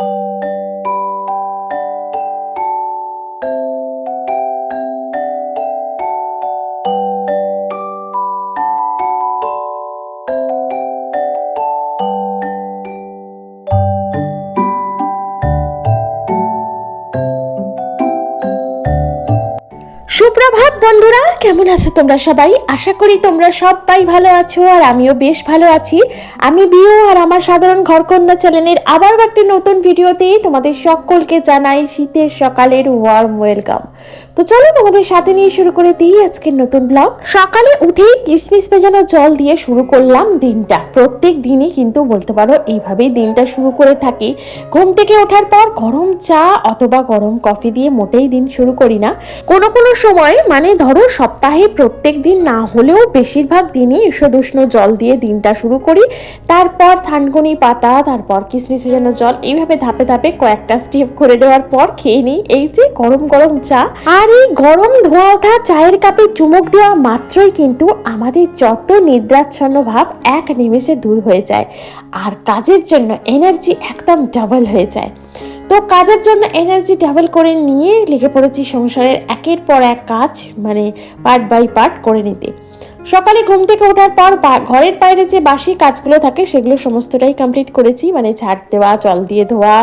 you সুপ্রভাত বন্ধুরা, কেমন আছো তোমরা সবাই? আশা করি তোমরা সবাই ভালো আছো আর আমিও বেশ ভালো আছি। আমি বিও আর আমার সাধারণ ঘরকন্যা চ্যানেলের আবারও একটি নতুন ভিডিওতে তোমাদের সকলকে জানাই শীতের সকালের ওয়ার্ম ওয়েলকাম তো চলো তোমাদের সাথে নিয়ে শুরু করে দিই আজকের নতুন ব্লগ সকালে উঠেই কিসমিস ভেজানো জল দিয়ে শুরু করলাম দিনটা। প্রত্যেক দিনই কিন্তু বলতে পারো এইভাবেই দিনটা শুরু করে থাকি। ঘুম থেকে ওঠার পর গরম চা অথবা গরম কফি দিয়ে মোটেই দিন শুরু করি না। কোনো কোনো সময় মানে ধরো সপ্তাহে প্রত্যেক দিন না হলেও বেশিরভাগ দিনই ঈষদুষ্ণ জল দিয়ে দিনটা শুরু করি। তারপর থানকুনি পাতা, তারপর কিসমিস ভেজানো জল এইভাবে ধাপে ধাপে কয়েকটা স্টেপ করে দেওয়ার পর খেয়ে নিই। এই যে গরম গরম চা। আর এই গরম ধোয়া ওঠা চায়ের কাপে চুমুক দেওয়া মাত্রই কিন্তু আমাদের যত নিদ্রাচ্ছন্ন ভাব এক নিমেষে দূর হয়ে যায়। আর কাজের জন্য এনার্জি একদম ডাবল হয়ে যায়। তো কাজের জন্য এনার্জি ডাবল করে নিয়ে লিখে পড়েছি সংসারের একের পর এক কাজ মানে পার্ট বাই পার্ট করে নিতে। সকালে ঘুম থেকে ওঠার পর ঘরের বাইরে যে বাসি কাজগুলো থাকে, সেগুলো সমস্তটাই কমপ্লিট করেছি। মানে ঝাড় দেওয়া, জল দিয়ে ধোয়া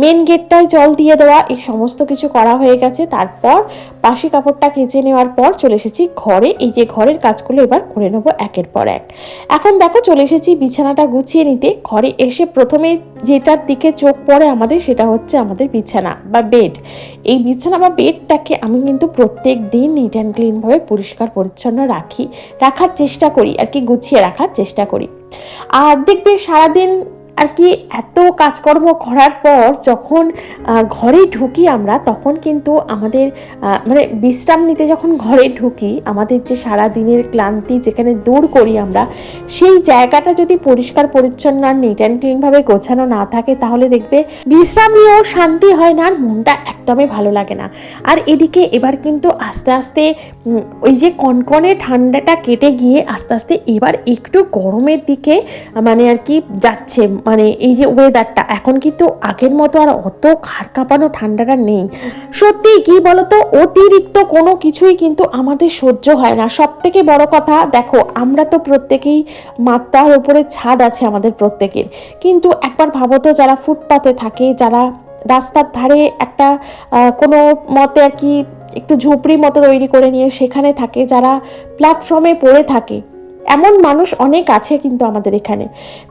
মেন গেটটায় জল দিয়ে দেওয়া, এই সমস্ত কিছু করা হয়ে গেছে। তারপর বাসি কাপড়টা কেচে নেওয়ার পর চলে এসেছি ঘরে। এই যে ঘরের কাজগুলো এবার করে নেব একের পর এক। এখন দেখো চলে এসেছি বিছানাটা গুছিয়ে নিতে। ঘরে এসে প্রথমে যেটার দিকে চোখ পড়ে আমাদের, সেটা হচ্ছে আমাদের বিছানা বা বেড এই বিছানা বা বেডটাকে আমি কিন্তু প্রত্যেক দিন নিট অ্যান্ড ক্লিনভাবে পরিষ্কার পরিচ্ছন্ন রাখি। রাখার চেষ্টা করি আর কি গুছিয়ে রাখার চেষ্টা করি। আর দেখবে সারাদিন আর কি এত কাজকর্ম করার পর যখন ঘরে ঢুকি আমরা, তখন কিন্তু আমাদের মানে বিশ্রাম নিতে যখন ঘরে ঢুকি, আমাদের যে সারা দিনের ক্লান্তি যেখানে দূর করি আমরা, সেই জায়গাটা যদি পরিষ্কার, পরিচ্ছন্ন আর নিট অ্যান্ড ক্লিনভাবে গোছানো না থাকে, তাহলে দেখবে বিশ্রাম নিয়েও শান্তি হয় না আর মনটা একদমই ভালো লাগে না। আর এদিকে এবার কিন্তু আস্তে আস্তে ওই যে কনকনে ঠান্ডাটা কেটে গিয়ে আস্তে আস্তে এবার একটু গরমের দিকে মানে আর কি যাচ্ছে মানে এই যে ওয়েদারটা এখন কিন্তু আগের মতো আর অত খাড় কাঁপানো, ঠান্ডাটা নেই। সত্যি কি বলতো? অতিরিক্ত কোনো কিছুই কিন্তু আমাদের সহ্য হয় না। সব থেকে বড় কথা, দেখো, আমরা তো প্রত্যেকেই মাত্রার উপরে ছাদ আছে আমাদের প্রত্যেকের। কিন্তু একবার ভাবো তো, যারা ফুটপাতে থাকে, যারা রাস্তার ধারে একটা কোনো মতে আর কি একটু ঝুপড়ি মতো তৈরি করে নিয়ে সেখানে থাকে, যারা প্ল্যাটফর্মে পড়ে থাকে এমন মানুষ অনেক আছে কিন্তু আমাদের এখানে।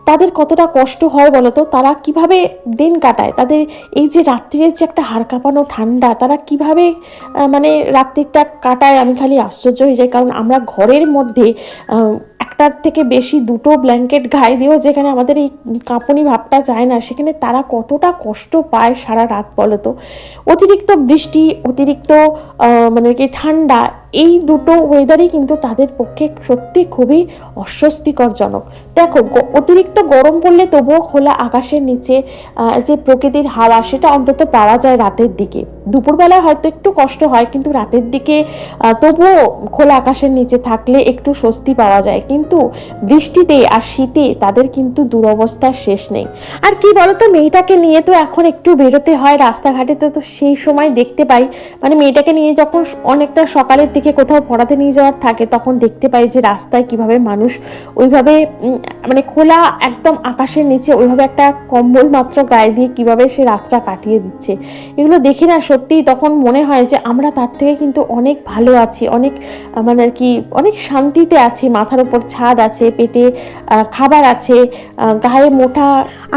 তাদের কতটা কষ্ট হয় বলতো? তারা কীভাবে দিন কাটায়? তাদের এই যে রাত্রির যে একটা হাড় কাঁপানো ঠান্ডা, তারা কীভাবে মানে রাত্রিটা কাটায়? আমি খালি আশ্চর্য হয়ে যাই। কারণ আমরা ঘরের মধ্যে একটার থেকে বেশি দুটো ব্ল্যাঙ্কেট গায়ে দিয়েও যেখানে আমাদের এই কাঁপুনি ভাবটা যায় না, সেখানে তারা কতটা কষ্ট পায় সারা রাত বলো তো অতিরিক্ত বৃষ্টি, অতিরিক্ত মানে কি ঠান্ডা এই দুটো ওয়েদারই কিন্তু তাদের পক্ষে সত্যি খুবই অস্বস্তিকরজনক। দেখো অতিরিক্ত গরম পড়লে তবুও খোলা আকাশের নিচে যে প্রকৃতির হাওয়া, সেটা অন্তত পাওয়া যায় রাতের দিকে। দুপুরবেলা হয়তো একটু কষ্ট হয়, কিন্তু রাতের দিকে তবুও খোলা আকাশের নিচে থাকলে একটু স্বস্তি পাওয়া যায়। কিন্তু বৃষ্টিতে আর শীতে তাদের কিন্তু দুরবস্থার শেষ নেই। আর কি বলতো, মেয়েটাকে নিয়ে তো এখন একটু বেরোতে হয়, রাস্তাঘাটে তো সেই সময় দেখতে পাই। মানে মেয়েটাকে নিয়ে যখন অনেকটা সকালের দিকে কোথাও পড়াতে নিয়ে যাওয়ার থাকে, তখন দেখতে পাই যে রাস্তায় কীভাবে মানুষ ওইভাবে মানে খোলা একদম আকাশের নিচে ওইভাবে একটা কম্বল মাত্র গায়ে দিয়ে কীভাবে সে রাতটা কাটিয়ে দিচ্ছে। এগুলো দেখি না সত্যিই তখন মনে হয় যে আমরা তার থেকে কিন্তু অনেক ভালো আছি, অনেক মানে আর কি, অনেক শান্তিতে আছি, মাথার উপর ছাদ আছে, পেটে খাবার আছে গায়ে মোটা,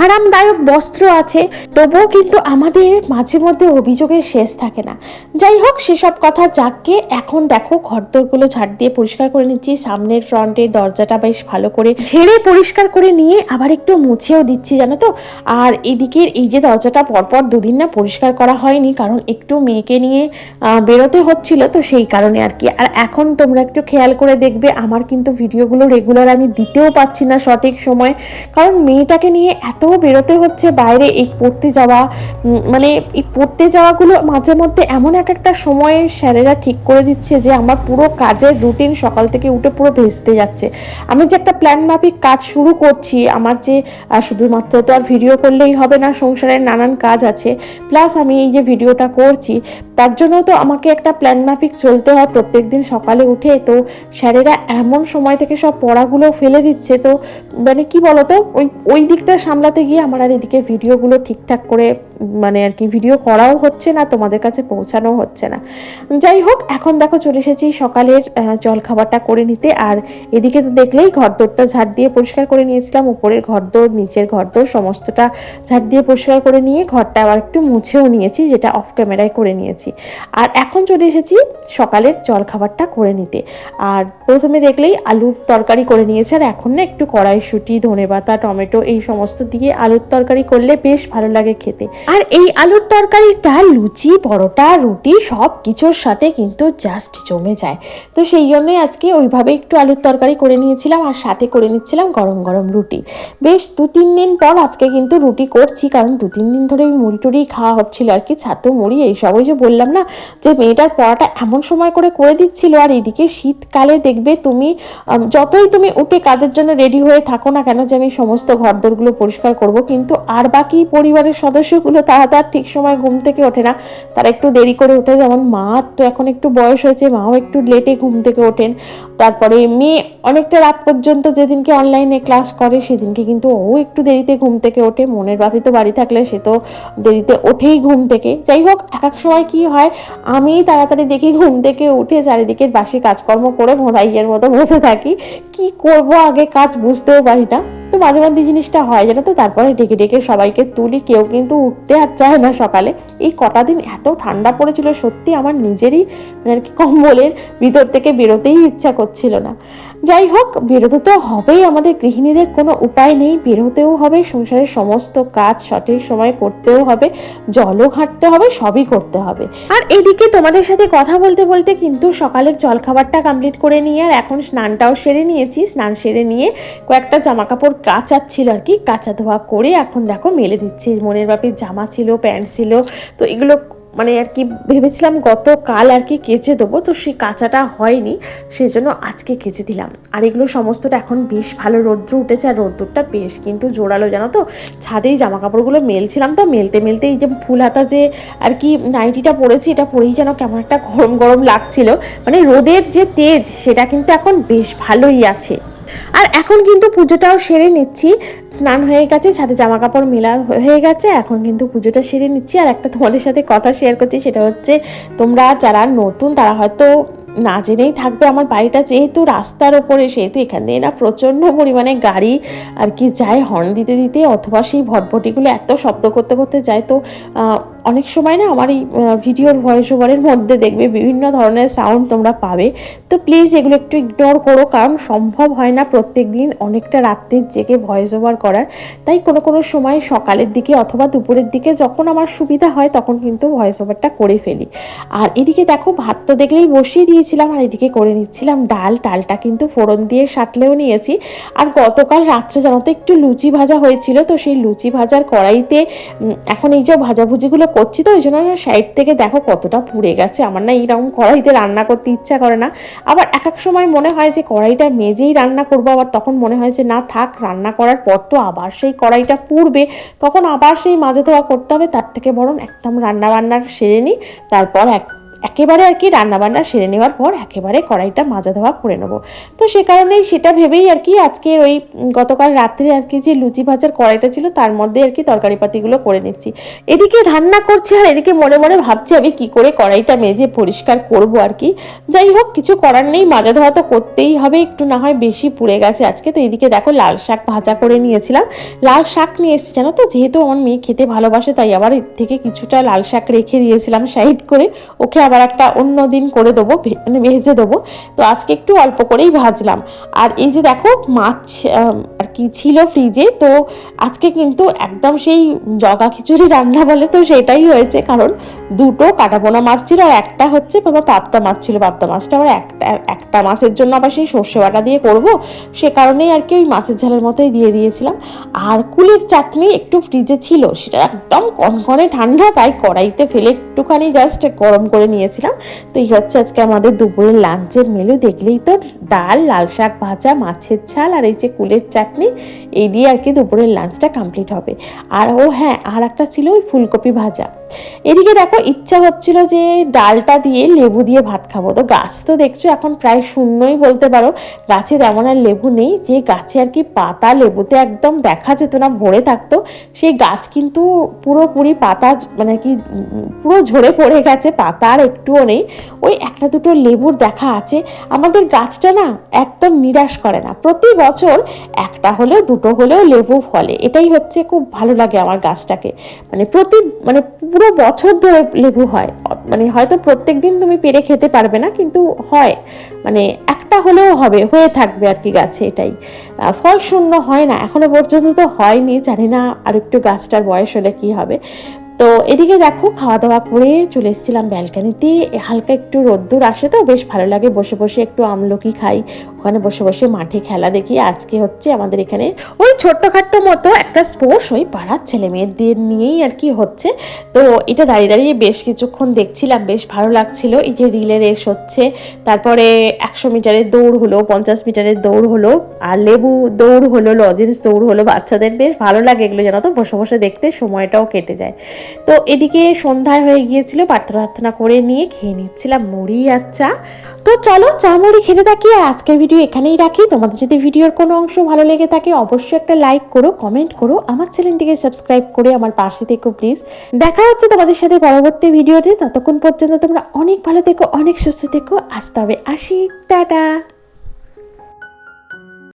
আরামদায়ক বস্ত্র আছে, তবুও কিন্তু আমাদের মাঝে মধ্যে অভিযোগের শেষ থাকে না। যাই হোক, সেসব কথা যাকে এখন দেখো ঘরদোরগুলো ঝাড় দিয়ে পরিষ্কার করে নিচ্ছি। সামনের ফ্রন্টের দরজাটা বেশ ভালো করে ঝেড়ে পরিষ্কার করে নিয়ে আবার একটু মুছেও দিচ্ছি, জানো তো। আর এদিকের এই যে দরজাটা পরপর দুদিন না পরিষ্কার করা হয়নি, কারণ একটু মেয়েকে নিয়ে বেরোতে হচ্ছিল তো সেই কারণে আর কি। আর এখন তোমরা একটু খেয়াল করে দেখবে, আমার কিন্তু ভিডিওগুলো রেগুলার আমি দিতেও পাচ্ছি না সঠিক সময়। কারণ মেয়েটাকে নিয়ে এত বেরোতে হচ্ছে, বাইরে এই পড়তে যাওয়া মানে এই পড়তে যাওয়াগুলো মাঝে মধ্যে এমন এক একটা সময়ে স্যারেরা ঠিক করে দিচ্ছে যে আমার পুরো কাজের রুটিন সকাল থেকে উঠে পুরো ভেস্তে যাচ্ছে। আমি যে একটা প্ল্যান মাফিক কাজ শুরু করছি, আমার যে শুধুমাত্র তো আর ভিডিও করলেই হবে না, সংসারের নানান কাজ আছে প্লাস আমি এই যে ভিডিওটা করছি, তার জন্য তো আমাকে একটা প্ল্যান মাফিক চলতে হয় প্রত্যেক দিন সকালে উঠে। তো স্যারেরা এমন সময় থেকে সব পড়াগুলো ফেলে দিচ্ছে, তো মানে কি বলতো, ওই ওই দিকটা সামলাতে গিয়ে আমার আর এদিকে ভিডিওগুলো ঠিকঠাক করে মানে আর কি ভিডিও করাও হচ্ছে না, তোমাদের কাছে পৌঁছানো হচ্ছে না। যাই হোক, এখন দেখো চলে এসেছি সকালের জলখাবারটা করে নিতে। আর এদিকে তো দেখলেই ঘর ঘরদোরটা ঝাড় দিয়ে পরিষ্কার করে নিয়েছিলাম। উপরের ঘর ঘরদোর, নিচের ঘর ঘরদোর, সমস্তটা ঝাড় দিয়ে পরিষ্কার করে নিয়ে ঘরটা আবার একটু মুছেও নিয়েছি, যেটা অফ ক্যামেরায় করে নিয়েছি। আর এখন চলে এসেছি সকালের জলখাবারটা করে নিতে। আর প্রথমে দেখলেই আলুর তরকারি করে নিয়েছে, আর এখন না একটু কড়াইশুঁটি, ধনেপাতা, টমেটো, এই সমস্ত দিয়ে আলুর তরকারি করলে বেশ ভালো লাগে খেতে। আর এই আলুর তরকারিটা, লুচি, পরোটা, রুটি সব কিছুর সাথে কিন্তু জাস্ট জমে যায়। তো সেই জন্যই আজকে ওইভাবে একটু আলুর তরকারি করে নিয়েছিলাম আর সাথে করে নিচ্ছিলাম গরম গরম রুটি। বেশ দু তিন দিন পর আজকে কিন্তু রুটি করছি, কারণ দু তিন দিন ধরে ওই মুড়ি টুড়ি খাওয়া হচ্ছিল আর কি, ছাতু মুড়ি এইসব ওই যে বললাম না যে মেয়েটার পড়াটা এমন সময় করে করে দিচ্ছিল আর এদিকে শীতকালে দেখবে তুমি যতই তুমি উঠে কাজের জন্য রেডি হয়ে থাকো না কেন যে আমি সমস্ত ঘরদোরগুলো পরিষ্কার করব, কিন্তু আর বাকি পরিবারের সদস্যগুলো তারা তার ঠিক সময় ঘুম থেকে ওঠে না। তারা একটু দেরি করে ওঠে যেমন মা তো এখন একটু বয়স হয়েছে, মাও একটু লেটে ঘুম থেকে ওঠেন। তারপরে মেয়ে অনেকটা রাত পর্যন্ত যেদিনকে অনলাইনে ক্লাস করে, সেদিনকে কিন্তু ও একটু দেরিতে ঘুম থেকে ওঠে। মনের বাপি তো বাড়ি থাকলে সে তো দেরিতে ওঠেই ঘুম থেকে। যাই হোক, এক এক সময় কি হয়, আমি তাড়াতাড়ি দেখি ঘুম থেকে উঠে চারিদিকের বাসি কাজকর্ম করে ভোঁদাইয়ের মতো বসে থাকি। কি করব আগে কাজ বুঝতেও পারি না। তো মাঝে মাঝে জিনিসটা হয়, জানো তো? তারপরে ডেকে ডেকে সবাইকে তুলি। কেউ কিন্তু উঠতে আর চায় না সকালে। এই কটা দিন এত ঠান্ডা পড়েছিল, সত্যি আমার নিজেরই মানে আর কি কম্বলের ভিতর থেকে বেরোতেই ইচ্ছা করছিল না। যাই হোক বেরোতে তো হবেই। আমাদের গৃহিণীদের কোনো উপায় নেই। বেরোতেও হবে, সংসারের সমস্ত কাজ সঠিক সময় করতেও হবে, জলও ঘাঁটতে হবে, সবই করতে হবে। আর এদিকে তোমাদের সাথে কথা বলতে বলতে কিন্তু সকালের জলখাবারটা কমপ্লিট করে নিয়ে আর এখন স্নানটাও সেরে নিয়েছি। স্নান সেরে নিয়ে কয়েকটা জামা কাপড় কাচাচ্ছিল আর কি, কাচা ধোয়া করে এখন দেখো মেলে দিচ্ছি। মনের বাপের জামা ছিল, প্যান্ট ছিল, তো এগুলো মানে আর কি ভেবেছিলাম গতকাল আর কি কেচে দেবো, তো সেই কাঁচাটা হয়নি, সেজন্য আজকে কেচে দিলাম। আর এগুলো সমস্তটা এখন বেশ ভালো রৌদ্র উঠেছে, আর রৌদ্রটা বেশ কিন্তু জোরালো, জানো তো? ছাদেই জামা কাপড়গুলো মেলছিলাম তো, মেলতে মেলতে এই যে ফুল হাতা যে আর কি নাইটিটা পরেছি, এটা পরেই যেন কেমন একটা গরম গরম লাগছিল। মানে রোদের যে তেজ, সেটা কিন্তু এখন বেশ ভালোই আছে। আর এখন কিন্তু পুজোটাও সেরে নিচ্ছি। স্নান হয়ে গেছে, সাথে জামা কাপড় মেলা হয়ে গেছে, এখন কিন্তু পুজোটা সেরে নিচ্ছি। আর একটা তোমাদের সাথে কথা শেয়ার করছি, সেটা হচ্ছে তোমরা যারা নতুন, তারা হয়তো না জেনেই থাকবে আমার বাড়িটা, যেহেতু রাস্তার ওপরে, সেহেতু এখান দিয়ে না প্রচণ্ড পরিমাণে গাড়ি আর কি যায়, হর্ন দিতে দিতে, অথবা সেই ভটভটিগুলো এত শব্দ করতে করতে যায়, তো অনেক সময় না আমার এই ভিডিওর ভয়েস ওভারের মধ্যে দেখবে বিভিন্ন ধরনের সাউন্ড তোমরা পাবে। তো প্লিজ এগুলো একটু ইগনোর করো, কারণ সম্ভব হয় না প্রত্যেক দিন অনেকটা রাত্রের জেগে ভয়েস ওভার করার। তাই কোনো কোনো সময় সকালের দিকে অথবা দুপুরের দিকে যখন আমার সুবিধা হয় তখন কিন্তু ভয়েস ওভারটা করে ফেলি। আর এদিকে দেখো, ভাত তো দেখলেই বসিয়ে দিয়েছিলাম, আর এদিকে করে নিচ্ছিলাম ডাল। ডালটা কিন্তু ফোড়ন দিয়ে সাতলেও নিয়েছি। আর গতকাল রাত্রে জানো তো একটু লুচি ভাজা হয়েছিল, তো সেই লুচি ভাজার কড়াইতে এখন এই যে ভাজাভুজিগুলো করছি তো ওই জন্য সাইড থেকে দেখো কতটা পুড়ে গেছে। আমার না এইরকম কড়াইতে রান্না করতে ইচ্ছা করে না। আবার এক এক সময় মনে হয় যে কড়াইটা মেজেই রান্না করব, আবার তখন মনে হয় যে না থাক, রান্না করার পর তো আবার সেই কড়াইটা পুড়বে। তখন আবার সেই মাঝে ধোয়া করতে হবে, তার থেকে বরং একদম রান্না বান্নার সেরে নিই। তারপর এক একেবারে আর কি রান্নাবান্না সেরে নেওয়ার পর একেবারে কড়াইটা মাজা ধোয়া করে নেব। তো সে কারণেই সেটা ভেবেই আর কি আজকে ওই গতকাল রাত্রে আর কি যে লুচি ভাজার কড়াইটা ছিল তার মধ্যে আর কি তরকারি পাতিগুলো করে নিচ্ছি। এদিকে রান্না করছি আর এদিকে মনে মনে ভাবছি আমি কি করে কড়াইটা মেজে পরিষ্কার করব আর কি। যাই হোক, কিছু করার নেই, মাজা ধোয়া তো করতেই হবে, একটু না হয় বেশি পুড়ে গেছে আজকে। তো এদিকে দেখো লাল শাক ভাজা করে নিয়েছিলাম। লাল শাক নিয়ে এসেছি, জানো তো? যেহেতু আমার মেয়ে খেতে ভালোবাসে, তাই আবার এর থেকে কিছুটা লাল শাক রেখে দিয়েছিলাম সাইড করে। ওকে আবার একটা অন্য দিন করে দেবো মানে ভেজে দেবো। তো আজকে একটু অল্প করেই ভাজলাম। আর এই যে দেখো মাছ আর কি ছিল ফ্রিজে তো আজকে কিন্তু একদম সেই জগা খিচুড়ি রান্না বলে তো সেটাই হয়েছে। কারণ দুটো কাটাপোনা মাছ ছিল আর একটা হচ্ছে বাবা পাবদা মাছ ছিল। পাবদা মাছটা আবার একটা একটা মাছের জন্য আবার সেই সর্ষে বাটা দিয়ে করব। সে কারণেই আর কি ওই মাছের ঝালের মতোই দিয়ে দিয়েছিলাম। আর কুলের চাটনি একটু ফ্রিজে ছিল, সেটা একদম কনকনে ঠান্ডা, তাই কড়াইতে ফেলে একটুখানি জাস্ট গরম করে নিয়েছিলাম তো এই হচ্ছে আজকে আমাদের দুপুরের লাঞ্চের মেনু দেখলেই তো ডাল, লাল শাক ভাজা, মাছের ছাল আর এই যে কুলের চাটনি, এই দিয়ে আর কি দুপুরের লাঞ্চটা কমপ্লিট হবে। আর ও হ্যাঁ আর একটা ছিল ওই ফুলকপি ভাজা। এদিকে দেখো, ইচ্ছা হচ্ছিল যে ডালটা দিয়ে লেবু দিয়ে ভাত খাব। তো গাছ তো দেখছ, এখন প্রায় শূন্যই বলতে পারো। গাছে তেমন আর লেবু নেই। যে গাছে আর কি পাতা লেবুতে একদম দেখা যেত না, ভরে থাকতো, সেই গাছ কিন্তু পুরোপুরি পাতা মানে কি, পুরো ঝরে পড়ে গেছে, পাতা আর একটুও নেই। ওই একটা দুটো লেবুর দেখা আছে। আমাদের গাছটা না একদম নিরাশ করে না। প্রতি বছর একটা হলেও, দুটো হলেও লেবু ফলে। এটাই হচ্ছে খুব ভালো লাগে আমার গাছটাকে। মানে প্রতি মানে পুরো বছর ধরে লেবু হয়। মানে হয়তো প্রত্যেক দিন তুমি পেরে খেতে পারবে না, কিন্তু হয়। মানে একটা হলেও হবে, হয়ে থাকবে আর কি গাছে এটাই। ফল শূন্য হয় না, এখনও পর্যন্ত তো হয়নি, জানি না আর একটু গাছটার বয়স হলে কি হবে। তো এদিকে দেখো খাওয়া দাওয়া করে চলে এসেছিলাম ব্যালকানিতে। হালকা একটু রোদ্দুর আসে তো, বেশ ভালো লাগে। বসে বসে একটু আমলকি খাই। ওখানে বসে বসে মাঠে খেলা দেখি। আজকে হচ্ছে আমাদের এখানে ওই ছোট্টখাট্ট মতো একটা স্পোর্টস, ওই পাড়ার ছেলে মেয়েদের নিয়েই আর কি হচ্ছে। তো এটা দাঁড়িয়ে দাঁড়িয়ে বেশ কিছুক্ষণ দেখছিলাম, বেশ ভালো লাগছিল। এই যে রিলে রেস হচ্ছে, তারপরে একশো মিটারের দৌড় হলো, পঞ্চাশ মিটারের দৌড় হলো, আর লেবু দৌড় হলো, লজেন্স দৌড় হলো, বাচ্চাদের বেশ ভালো লাগে এগুলো যেন তো বসে বসে দেখতে সময়টাও কেটে যায়। তো এদিকে সন্ধ্যায় হয়ে গিয়েছিল, প্রার্থনা করে নিয়ে খেয়ে নিচ্ছিলাম মুড়ি আর চা। তো চলো চা মুড়ি খেতে থাকি আজকের ভিডিও এখানেই রাখি। তোমাদের যদি ভিডিওর কোনো অংশ ভালো লেগে থাকে, অবশ্যই একটা লাইক করো কমেন্ট করো, আমার চ্যানেলটিকে সাবস্ক্রাইব করে আমার পাশে থেকো প্লিজ দেখা হচ্ছে তোমাদের সাথে পরবর্তী ভিডিওতে। ততক্ষণ পর্যন্ত তোমরা অনেক ভালো থেকো, অনেক সুস্থ থেকো। আসতে হবে আসি। টাটা!